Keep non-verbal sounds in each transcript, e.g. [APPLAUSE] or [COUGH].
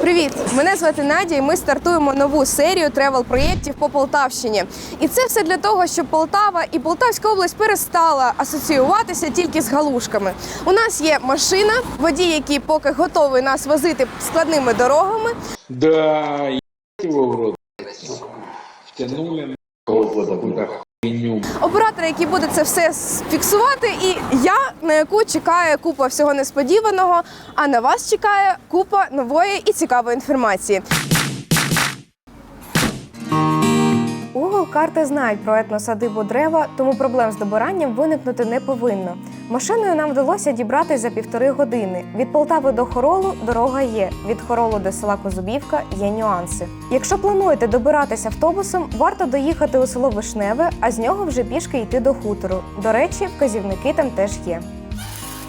Привіт! Мене звати Надя, і ми стартуємо нову серію тревел-проєктів по Полтавщині. І це все для того, щоб Полтава і Полтавська область перестала асоціюватися тільки з галушками. У нас є машина, водій, який поки готовий нас возити складними дорогами. Да, его в рот. Втянули. Оператор, який буде це все фіксувати, і я, на яку чекає купа всього несподіваного, а на вас чекає купа нової і цікавої інформації. Google карти знають про етносадибу дерева, тому проблем з добиранням виникнути не повинно. Машиною нам вдалося дібрати за півтори години. Від Полтави до Хоролу дорога є. Від Хоролу до села Козубівка є нюанси. Якщо плануєте добиратися автобусом, варто доїхати у село Вишневе, а з нього вже пішки йти до хутору. До речі, вказівники там теж є.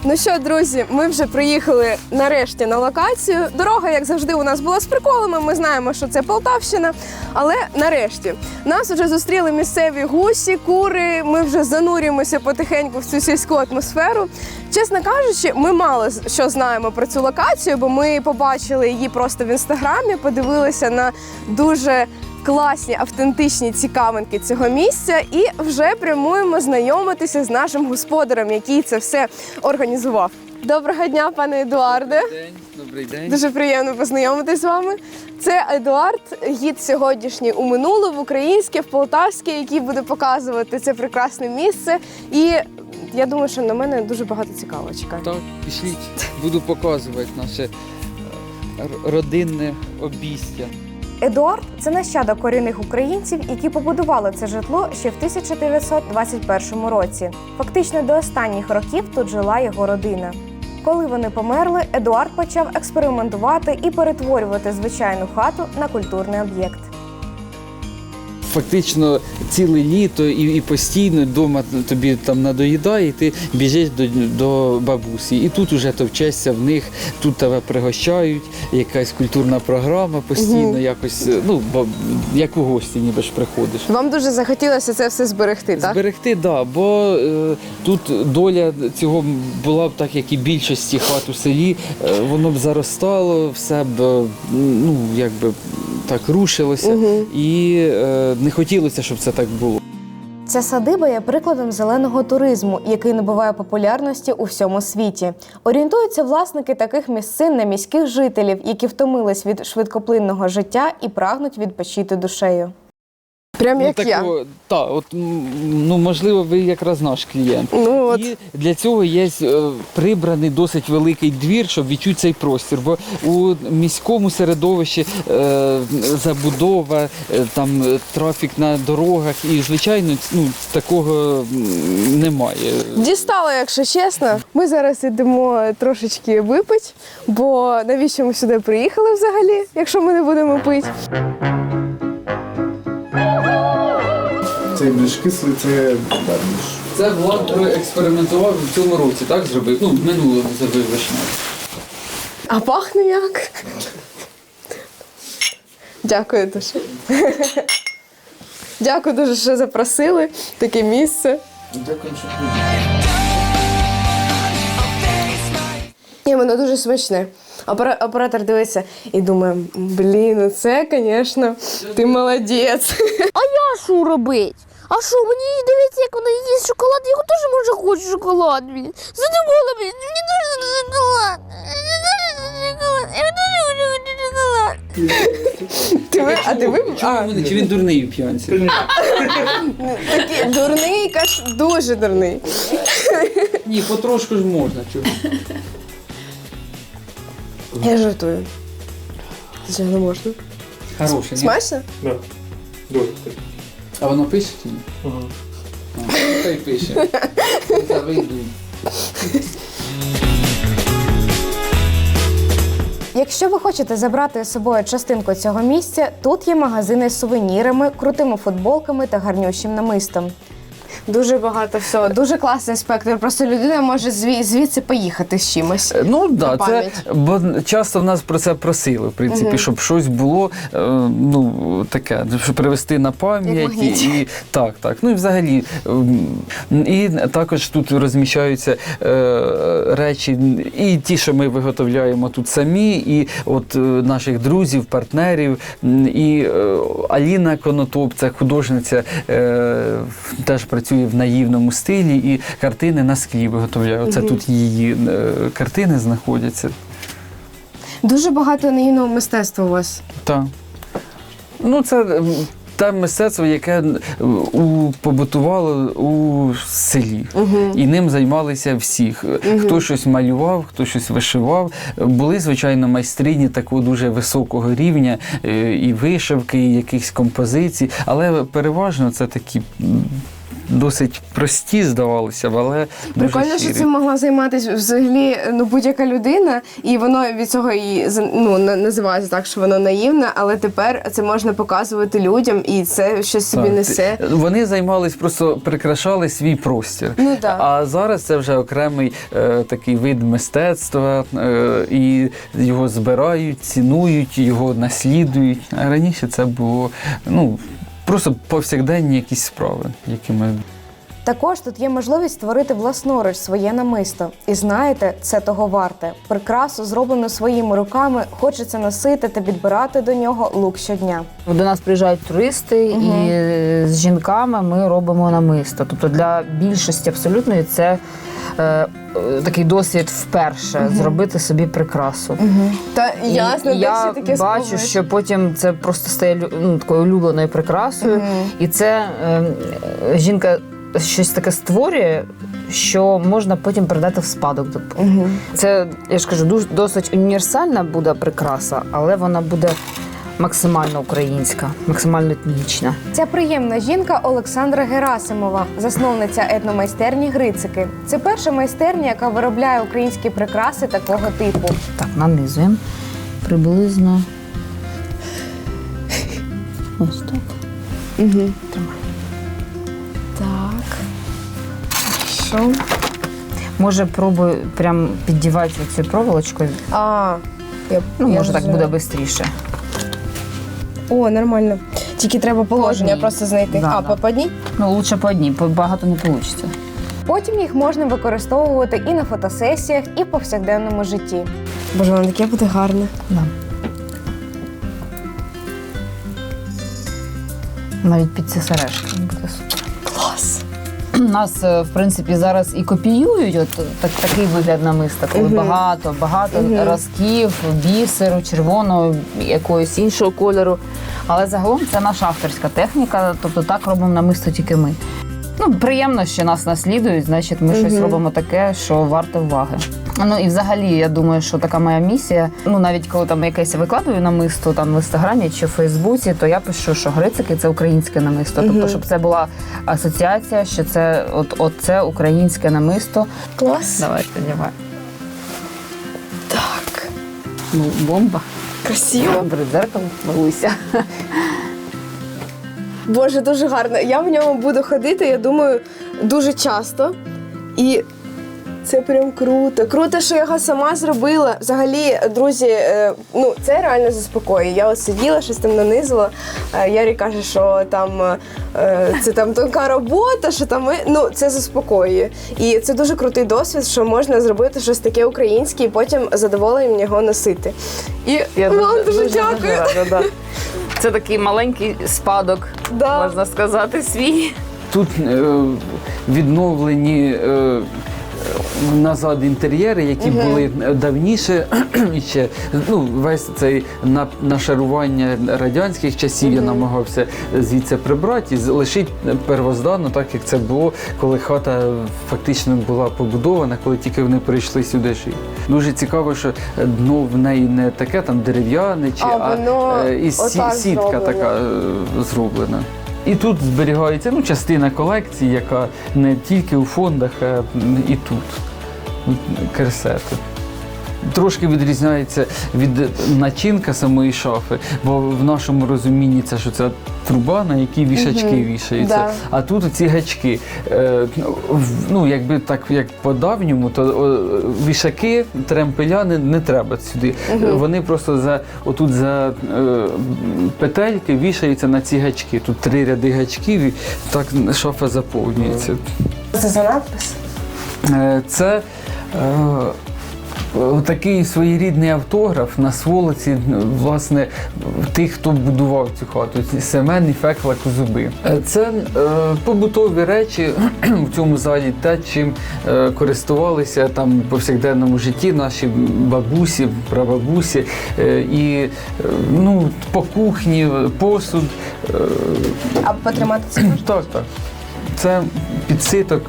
Ну що, друзі, ми вже приїхали нарешті на локацію. Дорога, як завжди, у нас була з приколами. Ми знаємо, що це Полтавщина. Але нарешті нас вже зустріли місцеві гусі, кури. Ми вже занурюємося потихеньку в цю сільську атмосферу. Чесно кажучи, ми мало що знаємо про цю локацію, бо ми побачили її просто в інстаграмі, подивилися на дуже класні, автентичні цікавинки цього місця і вже прямуємо знайомитися з нашим господарем, який це все організував. Доброго дня, пане Едуарде. День, добрий день. Дуже приємно познайомитись з вами. Це Едуард, гід сьогоднішній у минуле, в українське, в полтавське, який буде показувати це прекрасне місце. І я думаю, що на мене дуже багато цікавого чекає. Так, пішліть, буду показувати наше е, родинне обійстя. Едуард це нащадок корінних українців, які побудували це житло ще в 1921 році. Фактично до останніх років тут жила його родина. Коли вони померли, Едуард почав експериментувати і перетворювати звичайну хату на культурний об'єкт. Фактично ціле літо і, і постійно вдома тобі там надоїдає, і ти біжиш до, до бабусі. І тут уже товчешся в них, тут тебе пригощають, якась культурна програма постійно, якось, ну, як у гості ніби ж приходиш. Вам дуже захотілося це все зберегти, так? Зберегти, так, да, бо е, тут доля цього була б так, як і більшості хат у селі, е, воно б заростало, все б е, ну, якби так рушилося. І е, не хотілося, щоб це так було. Ця садиба є прикладом зеленого туризму, який набуває популярності у всьому світі. Орієнтуються власники таких місцин на міських жителів, які втомились від швидкоплинного життя і прагнуть відпочити душею. Прям як я. та, от, м, ну, можливо, ви якраз наш клієнт. Ну от І для цього є е, прибраний досить великий двір, щоб відчути цей простір. Бо у міському середовищі е, забудова, е, там е, трафік на дорогах, і звичайно, ну такого м, немає. дістало, якщо чесно. Ми зараз йдемо трошечки випити, бо навіщо ми сюди приїхали взагалі, якщо ми не будемо пити? Цей більш кислий, це да, більш. Це Влад експериментував в цьому році, так зробив. Ну, минулого зробив вишня. А пахне як? Дякую дуже. Дякую дуже, що запросили таке місце. Дякую, що І воно дуже смачне. Опера- Оператор дивиться і думає: блін, ну це, звісно, ти молодець. А я що робить? А що, мені дивиться, як вона їсть шоколад, я теж може хочу шоколад. Блін. Задумала, блін, мені дуже шоколад. Мені дуже шоколад. Я дуже хочу шоколад. Ти а ти ви? А, Чи він дурний у п'янці? такий дурний, каш, дуже дурний. Ні, потрошку ж можна. Чого? Я жартую. Це не можна. Хороше, ні? Смачно? Да. Дуже. А воно пише чи ні? Угу. А, Хай пише. Якщо ви хочете забрати з собою частинку цього місця, тут є магазини з сувенірами, крутими футболками та гарнющим намистом. Дуже багато всього. Дуже класний спектр. Просто людина може зві- звідси поїхати з чимось. Ну да, На це пам'ять. бо часто в нас про це просили, в принципі, щоб щось було е, ну таке, щоб привести на пам'ять і, магніт. і так, так. Ну і взагалі, ем, і також тут розміщаються е, речі, і ті, що ми виготовляємо тут самі, і от е, наших друзів, партнерів, м, і е, Аліна Конотоп, це художниця, е, теж працює в наївному стилі, і картини на склі виготовляє. Оце тут її е, картини знаходяться. Дуже багато наївного мистецтва у вас. Так. Ну, це те мистецтво, яке у, побутувало у селі. І ним займалися всіх. Хто щось малював, хто щось вишивав. Були, звичайно, майстрині такого дуже високого рівня, е, і вишивки, і якихось композицій, але переважно це такі. Досить прості, здавалося б, але дуже Прикольно, що цим могла займатися взагалі ну, будь-яка людина, і воно від цього і ну, називається так, що воно наївне, але тепер це можна показувати людям, і це щось собі Так. несе. Вони займались, просто прикрашали свій простір. Ну, да. А зараз це вже окремий е, такий вид мистецтва, е, і його збирають, цінують, його наслідують. А раніше це було ну, просто повсякденні якісь справи, які ми Також тут є можливість створити власноруч своє намисто. І знаєте, це того варте. Прикрасу, зроблену своїми руками, хочеться носити та підбирати до нього лук щодня. До нас приїжджають туристи, і з жінками ми робимо намисто. Тобто для більшості абсолютної це е, е, такий досвід вперше зробити собі прикрасу. Та І я бачу, що потім це просто стає лю- ну, такою улюбленою прикрасою, і це е, е, жінка щось таке створює. Що можна потім передати в спадок. Це я ж кажу, дуже досить універсальна буде прикраса, але вона буде максимально українська, максимально етнічна. Ця приємна жінка Олександра Герасимова, засновниця етномайстерні Грицики. Це перша майстерня, яка виробляє українські прикраси такого типу. Так, нанизуємо приблизно. Ось так. Тримай. Так. Що? Може, пробуй прям піддівати цю проволочкою. А, я, Ну, я може, так буде швидше. О, нормально. Тільки треба положення одній. просто знайти. Да, а, да. по одній? Ну, лучше по одній, по- багато не вийде. Потім їх можна використовувати і на фотосесіях, і в повсякденному житті. Боже, воно таке буде гарне. Да. Навіть під ці сережки буде супер. Клас. Нас, е, в принципі, зараз і копіюють от так, такий вигляд намиста, коли багато, багато разків, бісеру, червоного, якогось іншого кольору. Але загалом це наша авторська техніка, тобто так робимо намисто тільки ми. Ну, приємно, що нас наслідують, значить, ми щось робимо таке, що варте уваги. Ну і взагалі, я думаю, що така моя місія. Ну, навіть коли там якесь викладаю намисто там в інстаграмі чи в Фейсбуці, то я пишу, що грицики це українське намисто. Тобто, щоб це була асоціація, що це от, от це українське намисто. Клас. Давай. Так. Ну, бомба. Красиво. Добре, дзеркало, милуйся. Боже, дуже гарно. Я в ньому буду ходити, я думаю, дуже часто. І це прям круто. Круто, що я його сама зробила. Взагалі, друзі, е, ну це реально заспокоює. Я от сиділа, щось там нанизила. Е, Ярі каже, що там е, це там тонка робота, що там ми- ну це заспокоює. І це дуже крутий досвід, що можна зробити щось таке українське і потім з задоволенням його носити. І вам дуже, дякую. рада, да. Це такий маленький спадок, Да. можна сказати, свій. Тут е, відновлені е, назад інтер'єри, які були давніше. [CLEARS THROAT] ще ну, весь цей на, нашарування радянських часів я намагався звідси прибрати і залишити первозданно, так як це було, коли хата фактично була побудована, коли тільки вони прийшли сюди жити. Дуже цікаво, що дно в неї не таке там дерев'яне, чи А воно е, і сі- сітка зроблено. така е, зроблена. І тут зберігається ну, частина колекції, яка не тільки у фондах, а і тут. Керсети. Трошки відрізняється від начинка самої шафи, бо в нашому розумінні це що це труба, на якій вішачки вішаються. Да. А тут ці гачки. Е, ну, якби так, як по-давньому, то вішаки, тремпеляни не треба сюди. Вони просто за отут за е, петельки вішаються на ці гачки. Тут три ряди гачків, і так шафа заповнюється. Це за надпис? Це такий своєрідний автограф на сволоці, власне, тих, хто будував цю хату. Семен і Фекла Козуби. Е, Це е, побутові речі [CLEARS THROAT] в цьому залі, те, чим е, користувалися там в повсякденному житті наші бабусі, прабабусі. Е, І е, ну, по кухні, посуд. е, А потримати це? Так, так. Це підситок.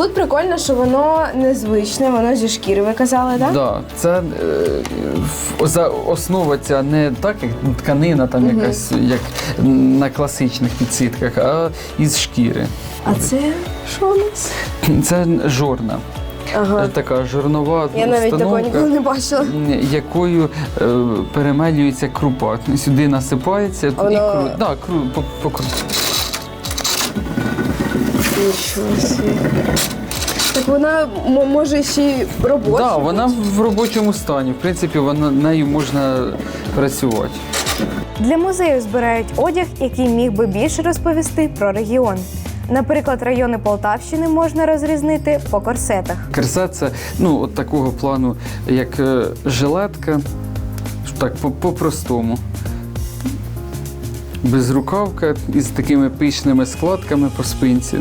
Тут прикольно, що воно незвичне, воно зі шкіри, ви казали, так? Да, це е, за основа ця не так, як тканина, там якась, як на класичних підсітках, а із шкіри. А це що у нас? Це жорна. Ага. Така жорнова Я навіть такого ніколи не бачила. якою е, перемелюється крупа. Сюди насипається і Воно- кру... да, кру... по, по... Нічого собі. Так вона м- може ще й робоча. Да, вона в робочому стані. В принципі, вона нею можна працювати. Для музею збирають одяг, який міг би більше розповісти про регіон. Наприклад, райони Полтавщини можна розрізнити по корсетах. Керсет це ну, от такого плану, як е, жилетка, так по- по-простому. Безрукавка із такими пишними складками по спинці.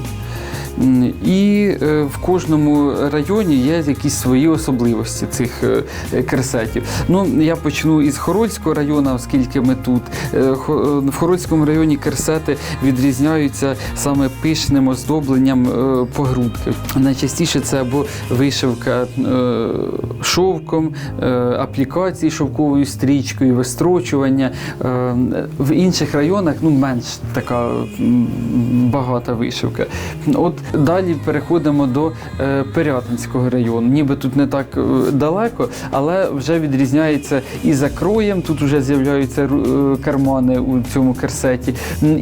І е, в кожному районі є якісь свої особливості цих е, керсетів. Ну, я почну із Хорольського району, оскільки ми тут. Е, В Хорольському районі керсети відрізняються саме пишним оздобленням погрудки. Найчастіше це або вишивка шовком, аплікації шовковою стрічкою, вистрочування. В інших районах ну, менш така багата вишивка. От далі переходимо до е, Пирятинського району. Ніби тут не так е, далеко, але вже відрізняється і за кроєм. Тут вже з'являються е, кармани у цьому керсеті.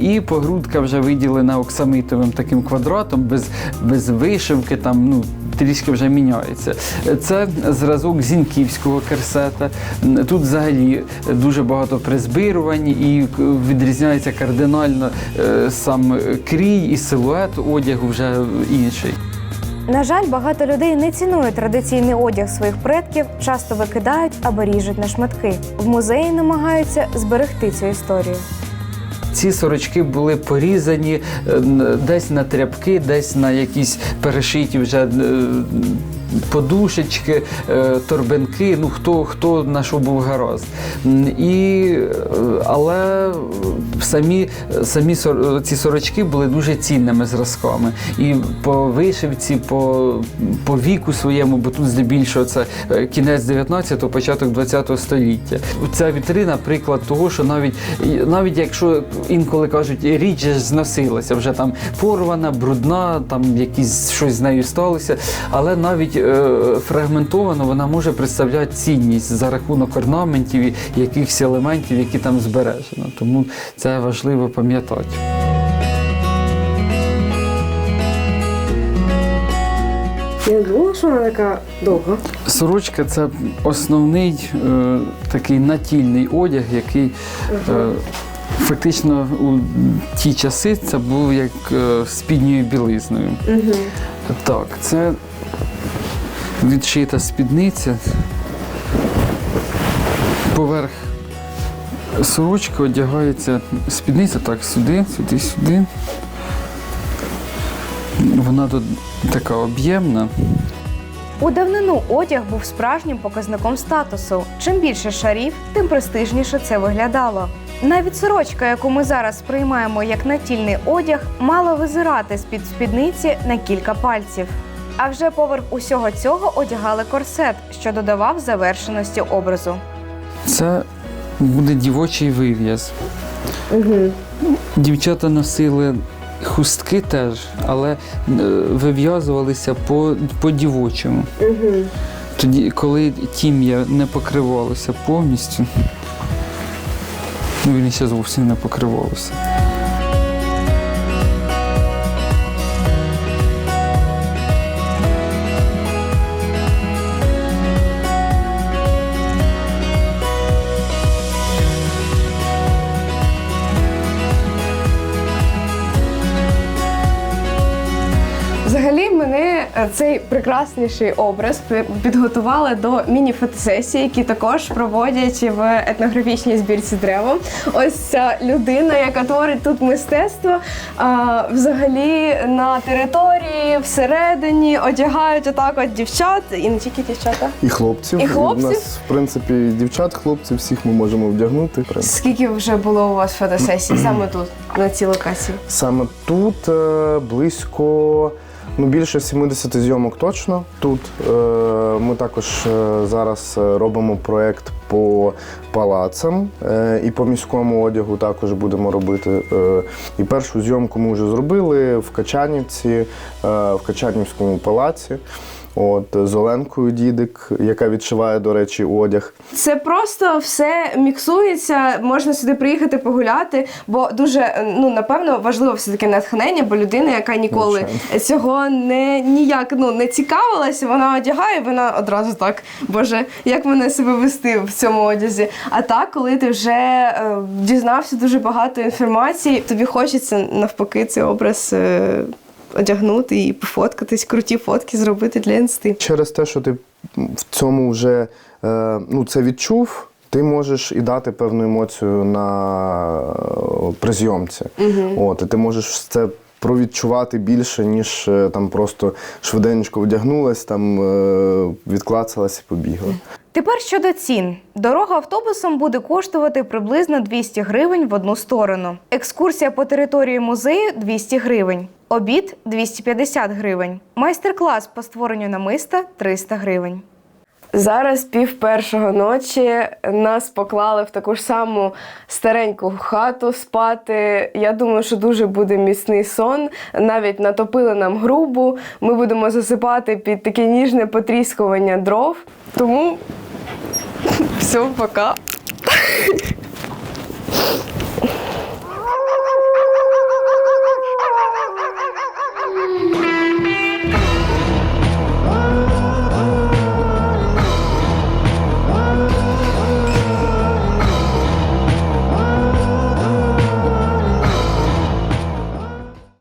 І погрудка вже виділена оксамитовим таким квадратом, без, без вишивки. Там, ну, Трішки вже міняється. Це зразок зінківського керсета. Тут взагалі дуже багато призбирувань і відрізняється кардинально сам крій і силует одягу вже інший. На жаль, багато людей не цінують традиційний одяг своїх предків, часто викидають або ріжуть на шматки. В музеї намагаються зберегти цю історію. Ці сорочки були порізані е, десь на тряпки, десь на якісь перешиті вже е, подушечки, е, торбинки. Ну хто хто на що був гаразд. І, е, але самі, самі ці сорочки були дуже цінними зразками. І по вишивці, по, по віку своєму, бо тут здебільшого це е, кінець 19-го, початок 20-го століття. Ця вітрина приклад того, що навіть навіть якщо інколи кажуть, річ зносилася, вже там порвана, брудна, там якісь щось з нею сталося, але навіть е, фрагментовано вона може представляти цінність за рахунок орнаментів і якихось елементів, які там збережено. Тому це важливо пам'ятати. Я не думала, що вона така довга. Сорочка це основний е, такий натільний одяг, який е, фактично у ті часи це був як е, спідньою білизною. Угу. Так, це відшита спідниця. Поверх сорочки одягається спідниця так сюди, сюди, сюди. Вона тут така об'ємна. У давнину одяг був справжнім показником статусу. Чим більше шарів, тим престижніше це виглядало. Навіть сорочка, яку ми зараз сприймаємо як натільний одяг, мала визирати з-під спідниці на кілька пальців. А вже поверх усього цього одягали корсет, що додавав завершеності образу. Це буде дівочий вив'яз. Угу. Дівчата носили хустки теж, але е, вив'язувалися по, по дівочому. Угу. Тоді, коли тім'я не покривалося повністю, ну він ще зовсім не покривалося. Цей прекрасніший образ підготували до міні-фотосесії, які також проводять в етнографічній збірці древо. Ось ця людина, яка творить тут мистецтво, взагалі на території всередині одягають отак от дівчат, і не тільки дівчата. І хлопців. І хлопців? У нас, в принципі, дівчат, хлопців, всіх ми можемо вдягнути. Скільки вже було у вас фотосесій саме тут, на цій локації? Саме тут е, близько. Ну, більше 70 зйомок точно тут. Е, Ми також е, зараз е, робимо проєкт по палацам е, і по міському одягу також будемо робити. Е, І першу зйомку ми вже зробили в Качанівці, е, в Качанівському палаці. От з Оленкою Дідик, яка відшиває, до речі, одяг. Це просто все міксується. Можна сюди приїхати погуляти, бо дуже ну напевно важливо все таки натхнення, бо людина, яка ніколи цього не ніяк ну не цікавилася, вона одягає, вона одразу так. Боже, як мене себе вести в цьому одязі. А так, коли ти вже е, дізнався дуже багато інформації, тобі хочеться навпаки цей образ. Е, Одягнути і пофоткатись, круті фотки зробити для інсти. Через те, що ти в цьому вже е, ну, це відчув, ти можеш і дати певну емоцію на е, призйомці. От, і ти можеш це провідчувати більше, ніж е, там просто швиденько вдягнулась, там відклацалась і побігла. Тепер щодо цін. Дорога автобусом буде коштувати приблизно 200 гривень в одну сторону. Екскурсія по території музею 200 гривень. Обід 250 гривень. Майстер-клас по створенню намиста 300 гривень. Зараз пів першого ночі нас поклали в таку ж саму стареньку хату спати. Я думаю, що дуже буде міцний сон. Навіть натопили нам грубу. Ми будемо засипати під таке ніжне потріскування дров. Тому все, пока.